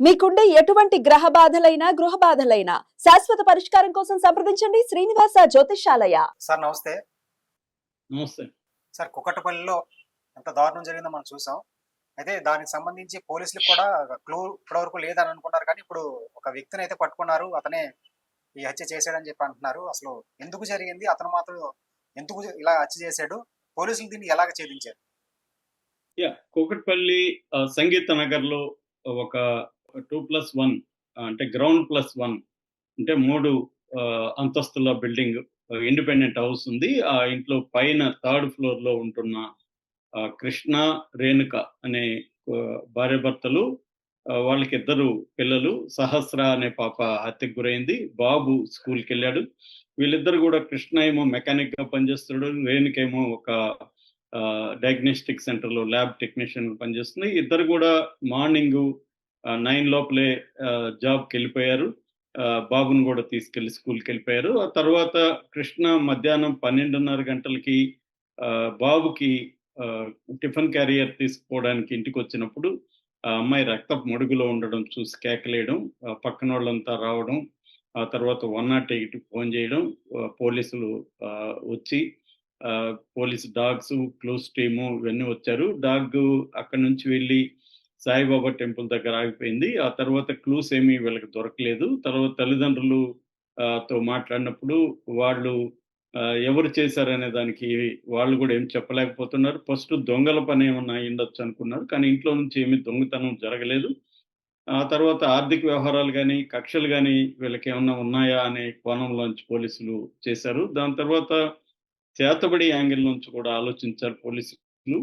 మీకుండే ఎటువంటి గ్రహ బాధలైనా గృహ బాధలైనా శాశ్వత పరిష్కారం కోసం సంప్రదించండి శ్రీనివాస జ్యోతిషాలయ సార్ నమస్తే. నమస్తే. సార్ కుక్కటపల్లిలో ఎంత దారుణం జరిగిందో మనం చూసాం. అయితే దానికి సంబంధించి పోలీసులకు కూడా క్లూ ఇప్పటివరకు లేదని అనుకున్నారు కానీ ఇప్పుడు ఒక వ్యక్తిని అయితే పట్టుకున్నారు. అతనే ఈ హత్య చేశాడని చెప్పి అంటున్నారు. అసలు ఎందుకు జరిగింది? అతను మాత్రం ఎందుకు ఇలా హత్య చేశాడు? పోలీసులు దీన్ని ఎలాగ ఛేదించారు? యా కూకట్పల్లి ఆ, సంగీత నగర్లో ఒక టూ ప్లస్ వన్ అంటే గ్రౌండ్ ప్లస్ వన్ అంటే మూడు ఆ, అంతస్తుల బిల్డింగ్ ఇండిపెండెంట్ హౌస్ ఉంది. ఆ ఇంట్లో పైన థర్డ్ ఫ్లోర్లో ఉంటున్న ఆ, కృష్ణ రేణుక అనే భార్యభర్తలు వాళ్ళకిద్దరు వాళ్ళకి ఇద్దరు పిల్లలు సహస్ర అనే పాప హత్యకు గురైంది. బాబు స్కూల్కి వెళ్ళాడు. వీళ్ళిద్దరు కూడా కృష్ణ ఏమో మెకానిక్గా పనిచేస్తున్నాడు రేణుకేమో ఒక డయాగ్నోస్టిక్ సెంటర్లో ల్యాబ్ టెక్నీషియన్ పనిచేస్తుంది. ఇద్దరు కూడా మార్నింగ్ నైన్ లోపలే జాబ్కి వెళ్ళిపోయారు బాబును బాబుని కూడా తీసుకెళ్ళి స్కూల్కి వెళ్ళిపోయారు ఆ తర్వాత కృష్ణ మధ్యాహ్నం పన్నెండున్నర గంటలకి బాబుకి టిఫిన్ క్యారియర్ తీసుకుపోవడానికి ఇంటికి వచ్చినప్పుడు ఆ అమ్మాయి రక్తపు మడుగులో ఉండడం చూసి కేకలేయడం పక్కన వాళ్ళంతా రావడం ఆ తర్వాత వన్ నాట్ ఎయిట్ ఫోన్ చేయడం పోలీసులు వచ్చి పోలీస్ డాగ్స్ క్లోజ్ టీము ఇవన్నీ వచ్చారు. డాగ్ అక్కడి నుంచి వెళ్ళి సాయిబాబా టెంపుల్ దగ్గర ఆగిపోయింది. ఆ తర్వాత క్లూస్ ఏమీ వీళ్ళకి దొరకలేదు. తర్వాత తల్లిదండ్రులు ఆ, తో మాట్లాడినప్పుడు వాళ్ళు ఎవరు చేశారనే దానికి వాళ్ళు కూడా ఏం చెప్పలేకపోతున్నారు. ఫస్ట్ దొంగల పని ఏమన్నా అయ్యిండొచ్చు అనుకున్నారు. కానీ ఇంట్లో నుంచి ఏమీ దొంగతనం జరగలేదు. ఆ తర్వాత ఆర్థిక వ్యవహారాలు కానీ కక్షలు కానీ వీళ్ళకి ఏమన్నా ఉన్నాయా అనే కోణంలోంచి పోలీసులు చేశారు. దాని తర్వాత చేతబడి యాంగిల్ నుంచి కూడా ఆలోచించారు పోలీసులు.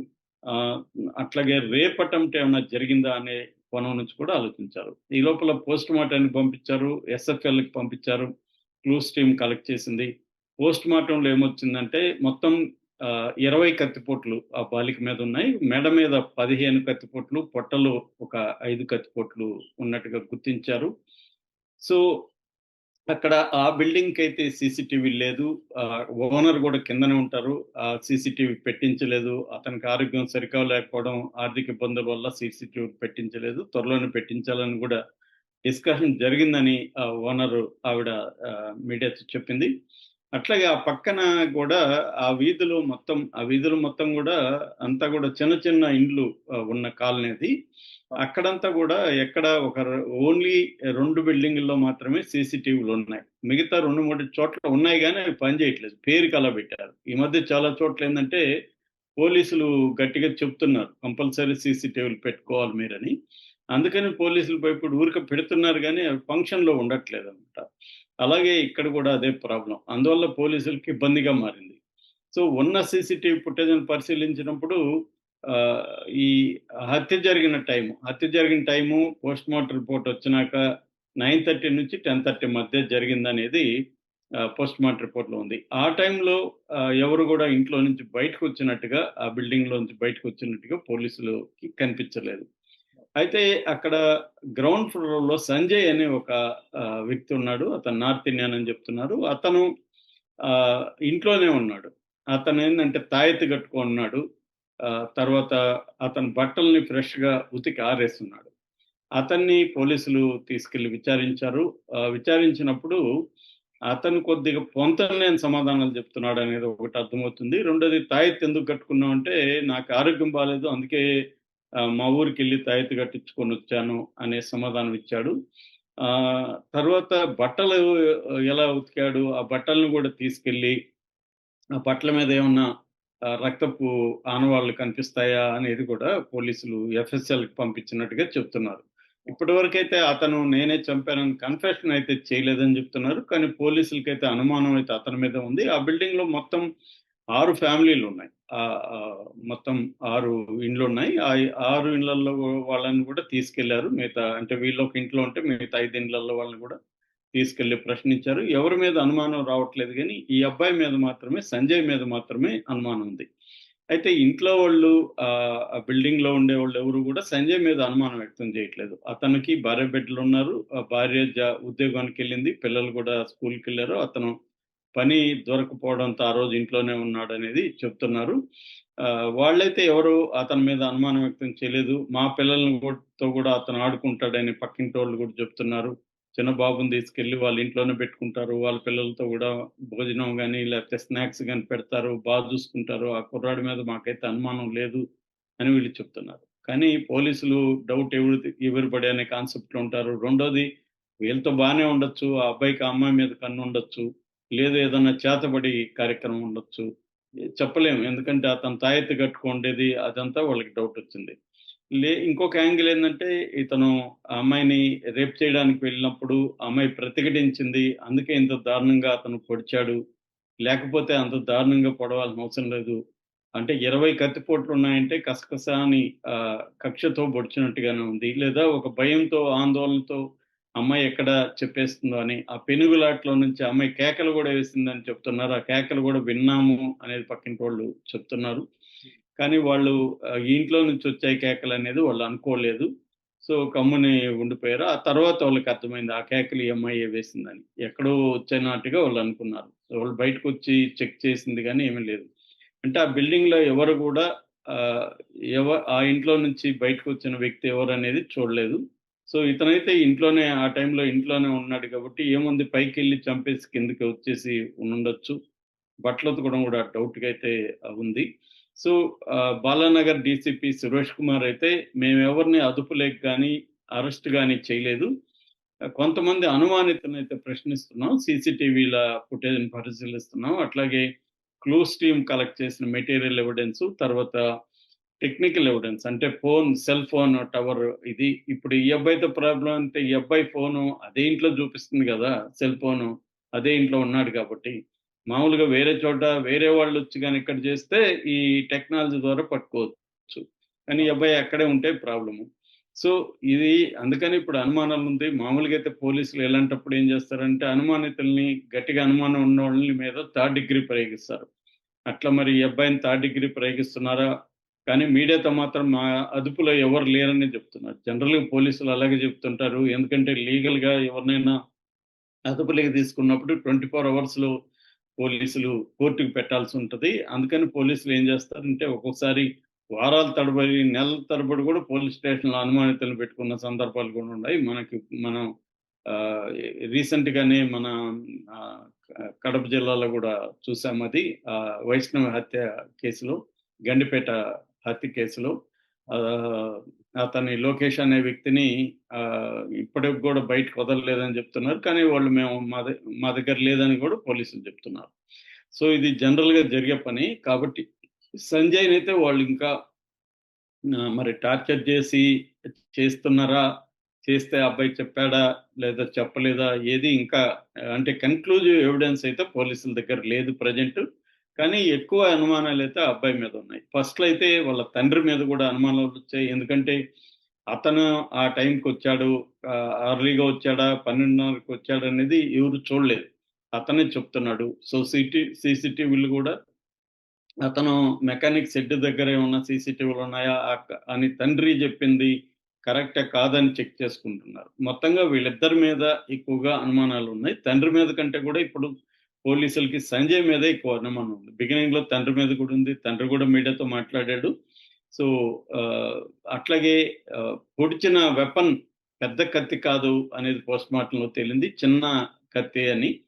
అట్లాగే రేపటంటే ఏమైనా జరిగిందా అనే కోణం నుంచి కూడా ఆలోచించారు. ఈ లోపల పోస్ట్ మార్టానికి పంపించారు ఎస్ఎఫ్ఎల్కి పంపించారు క్లూస్ టీమ్ కలెక్ట్ చేసింది. పోస్ట్ మార్టంలో ఏమొచ్చిందంటే మొత్తం ఇరవై కత్తిపోట్లు ఆ బాలిక మీద ఉన్నాయి. మెడ మీద పదిహేను కత్తిపోట్లు పొట్టలో ఒక ఐదు కత్తిపోట్లు ఉన్నట్టుగా గుర్తించారు. సో అక్కడ ఆ బిల్డింగ్కి అయితే సీసీటీవీ లేదు. ఓనర్ కూడా కిందనే ఉంటారు. ఆ సీసీటీవీ పెట్టించలేదు. అతనికి ఆరోగ్యం సరిగా లేకపోవడం ఆర్థిక ఇబ్బందుల వల్ల సీసీటీవీ పెట్టించలేదు. త్వరలోనే పెట్టించాలని కూడా డిస్కషన్ జరిగిందని ఆ ఓనర్ ఆవిడ మీడియాతో చెప్పింది. అట్లాగే ఆ పక్కన కూడా ఆ వీధులు మొత్తం ఆ వీధులు మొత్తం కూడా అంతా కూడా చిన్న చిన్న ఇండ్లు ఉన్న కాలనీది అక్కడంతా కూడా ఎక్కడ ఒక ఓన్లీ రెండు బిల్డింగుల్లో మాత్రమే సీసీటీవీలు ఉన్నాయి. మిగతా రెండు మూడు చోట్ల ఉన్నాయి కానీ అవి పనిచేయట్లేదు పేరుకి అలా పెట్టారు. ఈ మధ్య చాలా చోట్ల ఏంటంటే పోలీసులు గట్టిగా చెప్తున్నారు. కంపల్సరీ సీసీటీవీలు పెట్టుకోవాలి మీరని. అందుకని పోలీసులు ఇప్పుడు ఊరిక పెడుతున్నారు కానీ అవి ఫంక్షన్లో ఉండట్లేదు అనమాట అలాగే ఇక్కడ కూడా అదే ప్రాబ్లం. అందువల్ల పోలీసులకి ఇబ్బందిగా మారింది. సో ఉన్న సీసీటీవీ ఫుటేజ్ని పరిశీలించినప్పుడు ఈ హత్య జరిగిన టైము హత్య జరిగిన టైము పోస్ట్ మార్టం రిపోర్ట్ వచ్చినాక నైన్ థర్టీ నుంచి టెన్ థర్టీ మధ్య జరిగిందనేది పోస్ట్ మార్టం రిపోర్ట్లో ఉంది. ఆ టైంలో ఎవరు కూడా ఇంట్లో నుంచి బయటకు వచ్చినట్టుగా ఆ బిల్డింగ్లో నుంచి బయటకు వచ్చినట్టుగా పోలీసులకి కనిపించలేదు. అయితే అక్కడ గ్రౌండ్ ఫ్లోర్లో సంజయ్ అనే ఒక వ్యక్తి ఉన్నాడు. అతను నార్త్ ఇండియన్ అని చెప్తున్నారు. అతను ఆ, ఇంట్లోనే ఉన్నాడు. అతను ఏంటంటే తాయెత్తి కట్టుకున్నాడు ఆ, తర్వాత అతని బట్టల్ని ఫ్రెష్గా ఉతికి ఆరేస్తున్నాడు. అతన్ని పోలీసులు తీసుకెళ్ళి విచారించారు. విచారించినప్పుడు అతను కొద్దిగా పొంతలేని సమాధానాలు చెప్తున్నాడు అనేది ఒకటి అర్థమవుతుంది. రెండోది తాయెత్తు ఎందుకు కట్టుకున్నామంటే నాకు ఆరోగ్యం బాగాలేదు అందుకే మా ఊరికి వెళ్ళి తాయెత్తు కట్టించుకొని వచ్చాను అనే సమాధానం ఇచ్చాడు ఆ తర్వాత బట్టలు ఎలా ఉతికాడు? ఆ బట్టలను కూడా తీసుకెళ్ళి ఆ బట్టల మీద ఏమన్నా రక్తపు ఆనవాళ్ళు కనిపిస్తాయా అనేది కూడా పోలీసులు ఎఫ్ఎస్ఎల్కి పంపించినట్టుగా చెప్తున్నారు. ఇప్పటి వరకైతే అతను నేనే చంపానని కన్ఫెషన్ అయితే చేయలేదని చెప్తున్నారు కానీ పోలీసులకైతే అనుమానం అయితే అతని మీద ఉంది. ఆ బిల్డింగ్లో మొత్తం ఆరు ఫ్యామిలీలు ఉన్నాయి ఆ, మొత్తం ఆరు ఇండ్లు ఉన్నాయి ఆ ఆరు ఇండ్లలో వాళ్ళని కూడా తీసుకెళ్ళారు. మిగతా అంటే వీళ్ళు ఒక ఇంట్లో ఉంటే మిగతా ఐదు ఇండ్లలో వాళ్ళని కూడా తీసుకెళ్ళి ప్రశ్నించారు. ఎవరి మీద అనుమానం రావట్లేదు కానీ ఈ అబ్బాయి మీద మాత్రమే సంజయ్ మీద మాత్రమే అనుమానం ఉంది. అయితే ఇంట్లో వాళ్ళు ఆ బిల్డింగ్లో ఉండే వాళ్ళు ఎవరు కూడా సంజయ్ మీద అనుమానం వ్యక్తం చేయట్లేదు. అతనికి భార్య బిడ్డలు ఉన్నారు ఆ భార్య జా- ఉద్యోగానికి వెళ్ళింది. పిల్లలు కూడా స్కూల్కి వెళ్ళారు. అతను పని దొరకపోవడంతో ఆ రోజు ఇంట్లోనే ఉన్నాడు అనేది చెప్తున్నారు. ఆ, వాళ్ళైతే ఎవరు అతని మీద అనుమానం వ్యక్తం చేయలేదు. మా పిల్లలతో కూడా- అతను ఆడుకుంటాడని పక్కింటి వాళ్ళు కూడా చెప్తున్నారు. చిన్న బాబుని తీసుకెళ్ళి వాళ్ళ ఇంట్లోనే పెట్టుకుంటారు. వాళ్ళ పిల్లలతో కూడా భోజనం కానీ లేకపోతే స్నాక్స్ కానీ పెడతారు. బాగా చూసుకుంటారు. ఆ కుర్రాడి మీద మాకైతే అనుమానం లేదు అని వీళ్ళు చెప్తున్నారు. కానీ పోలీసులు డౌట్ ఎవరు ఎవరు పడే అనే కాన్సెప్ట్లో ఉంటారు. రెండోది వీళ్ళతో బాగానే ఉండొచ్చు. ఆ అబ్బాయికి ఆ అమ్మాయి మీద కన్ను ఉండొచ్చు లేదా ఏదైనా చేతబడి కార్యక్రమం ఉండొచ్చు. చెప్పలేము. ఎందుకంటే అతను తాయెత్తు కట్టుకుండేది అదంతా వాళ్ళకి డౌట్ వచ్చింది. లే ఇంకొక యాంగిల్ ఏంటంటే ఇతను ఆ అమ్మాయిని రేప్ చేయడానికి వెళ్ళినప్పుడు అమ్మాయి ప్రతిఘటించింది అందుకే ఇంత దారుణంగా అతను పొడిచాడు. లేకపోతే అంత దారుణంగా పొడవాల్సిన అవసరం లేదు. అంటే ఇరవై కత్తిపోట్లు ఉన్నాయంటే కసకస అని కక్షతో పొడిచినట్టుగానే ఉంది. లేదా ఒక భయంతో ఆందోళనతో అమ్మాయి ఎక్కడ చెప్పేస్తుందో అని ఆ పెనుగులాట్లో నుంచి అమ్మాయి కేకలు కూడా వేసిందని చెప్తున్నారు. ఆ కేకలు కూడా విన్నాము అనేది పక్కింటి వాళ్ళు చెప్తున్నారు. కానీ వాళ్ళు ఇంట్లో నుంచి వచ్చాయి కేకలు అనేది వాళ్ళు అనుకోలేదు. సో కమ్ముని ఉండిపోయారు. ఆ తర్వాత వాళ్ళకి అర్థమైంది ఆ కేకలు ఈ అమ్మాయి వేసిందని. ఎక్కడో వచ్చేనాటుగా వాళ్ళు అనుకున్నారు. వాళ్ళు బయటకు వచ్చి చెక్ చేసింది కానీ ఏమీ లేదు. అంటే ఆ బిల్డింగ్లో ఎవరు కూడా ఎవ ఆ ఇంట్లో నుంచి బయటకు వచ్చిన వ్యక్తి ఎవరు అనేది చూడలేదు. సో ఇతనైతే ఇంట్లోనే ఆ టైంలో ఇంట్లోనే ఉన్నాడు కాబట్టి ఏముంది పైకి వెళ్ళి చంపేసి కిందకి వచ్చేసి ఉండొచ్చు బట్టలు ఉతకడం కూడా డౌట్గా అయితే ఉంది. సో బాలానగర్ డీసీపీ సురేష్ కుమార్ అయితే మేము ఎవరిని అదుపులేక కానీ అరెస్ట్ కానీ చేయలేదు. కొంతమంది అనుమానితులను అయితే ప్రశ్నిస్తున్నాం. సీసీటీవీల ఫుటేజ్ని పరిశీలిస్తున్నాం. అట్లాగే క్లూస్ టీమ్ కలెక్ట్ చేసిన మెటీరియల్ ఎవిడెన్స్ తర్వాత టెక్నికల్ ఎవిడెన్స్ అంటే ఫోన్ సెల్ ఫోన్ టవర్ ఇది ఇప్పుడు ఈ అబ్బాయితో ప్రాబ్లం అంటే ఈ అబ్బాయి ఫోను అదే ఇంట్లో చూపిస్తుంది కదా సెల్ ఫోను అదే ఇంట్లో ఉన్నాడు కాబట్టి. మామూలుగా వేరే చోట వేరే వాళ్ళు వచ్చి కానీ ఇక్కడ చేస్తే ఈ టెక్నాలజీ ద్వారా పట్టుకోవచ్చు. కానీ ఈ అబ్బాయి అక్కడే ఉంటే ప్రాబ్లము సో ఇది అందుకని ఇప్పుడు అనుమానాలు ఉంది. మామూలుగా అయితే పోలీసులు ఎలాంటప్పుడు ఏం చేస్తారంటే అనుమానితుల్ని గట్టిగా అనుమానం ఉన్న వాళ్ళని మీద థర్డ్ డిగ్రీ ప్రయోగిస్తారు. అట్లా మరి ఈ అబ్బాయిని థర్డ్ డిగ్రీ ప్రయోగిస్తున్నారా? కానీ మీడియాతో మాత్రం మా అదుపులో ఎవరు లేరని చెప్తున్నారు. జనరల్గా పోలీసులు అలాగే చెప్తుంటారు. ఎందుకంటే లీగల్గా ఎవరినైనా అదుపులోకి తీసుకున్నప్పుడు ట్వంటీ ఫోర్ అవర్స్లో పోలీసులు కోర్టుకు పెట్టాల్సి ఉంటుంది. అందుకని పోలీసులు ఏం చేస్తారంటే ఒక్కొక్కసారి వారాల తడబడి నెలల తరబడి కూడా పోలీస్ స్టేషన్లో అనుమానితలు పెట్టుకున్న సందర్భాలు కూడా ఉన్నాయి. మనకి మనం రీసెంట్ గానే మన కడప జిల్లాలో కూడా చూసాం అది. వైష్ణవ హత్య కేసులో గండిపేట హత్య కేసులో. అతని లోకేష్ అనే వ్యక్తిని ఇప్పటికి కూడా బయటకు వదలలేదని చెప్తున్నారు. కానీ వాళ్ళు మేము మా మా దగ్గర లేదని కూడా పోలీసులు చెప్తున్నారు. సో ఇది జనరల్గా జరిగే పని. కాబట్టి సంజయ్ అయితే వాళ్ళు ఇంకా మరి టార్చర్ చేసి చేస్తున్నారా? చేస్తే అబ్బాయి చెప్పాడా? లేదా చెప్పలేదా? ఏది ఇంకా అంటే కన్క్లూజివ్ ఎవిడెన్స్ అయితే పోలీసుల దగ్గర లేదు ప్రజెంట్. కానీ ఎక్కువ అనుమానాలు అయితే అబ్బాయి మీద ఉన్నాయి. ఫస్ట్ అయితే వాళ్ళ తండ్రి మీద కూడా అనుమానాలు వచ్చాయి. ఎందుకంటే అతను ఆ టైంకి వచ్చాడు అర్లీగా వచ్చాడా పన్నెండున్నరకు వచ్చాడు అనేది ఎవరు చూడలేదు. అతనే చెప్తున్నాడు. సో సిటీ సీసీటీవీలు కూడా అతను మెకానిక్ షెడ్ దగ్గరే ఉన్న సీసీటీవీలు ఉన్నాయా? అని తండ్రి చెప్పింది కరెక్టా కాదని చెక్ చేసుకుంటున్నారు. మొత్తంగా వీళ్ళిద్దరి మీద ఎక్కువగా అనుమానాలు ఉన్నాయి. తండ్రి మీద కంటే కూడా ఇప్పుడు పోలీసులకి సంజయ్ మీద ఎక్కువ అనుమానం ఉంది. బిగినింగ్లో తండ్రి మీద కూడా ఉంది. తండ్రి కూడా మీడియాతో మాట్లాడాడు. సో ఆ, అట్లాగే పొడిచిన వెపన్ పెద్ద కత్తి కాదు అనేది పోస్ట్ మార్టం లో తేలింది. చిన్న కత్తి అని.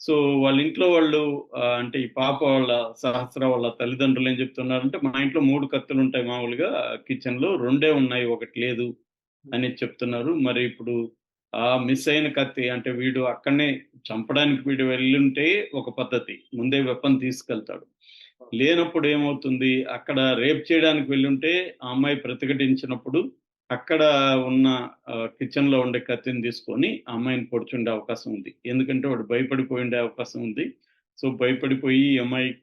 సో వాళ్ళ ఇంట్లో వాళ్ళు అంటే ఈ పాప వాళ్ళ సహస్ర వాళ్ళ తల్లిదండ్రులు ఏం చెప్తున్నారంటే మా ఇంట్లో మూడు కత్తులు ఉంటాయి మామూలుగా. కిచెన్లో రెండే ఉన్నాయి ఒకటి లేదు అని చెప్తున్నారు. మరి ఇప్పుడు మిస్ అయిన కత్తి అంటే వీడు అక్కడనే చంపడానికి వీడు వెళ్ళుంటే ఒక పద్ధతి. ముందే వెపన్ తీసుకెళ్తాడు. లేనప్పుడు ఏమవుతుంది? అక్కడ రేప్ చేయడానికి వెళ్ళుంటే ఆ అమ్మాయి ప్రతిఘటించినప్పుడు అక్కడ ఉన్న కిచెన్లో ఉండే కత్తిని తీసుకొని ఆ అమ్మాయిని పొడుచుండే అవకాశం ఉంది. ఎందుకంటే వాడు భయపడిపోయిండే అవకాశం ఉంది. సో భయపడిపోయి అమ్మాయి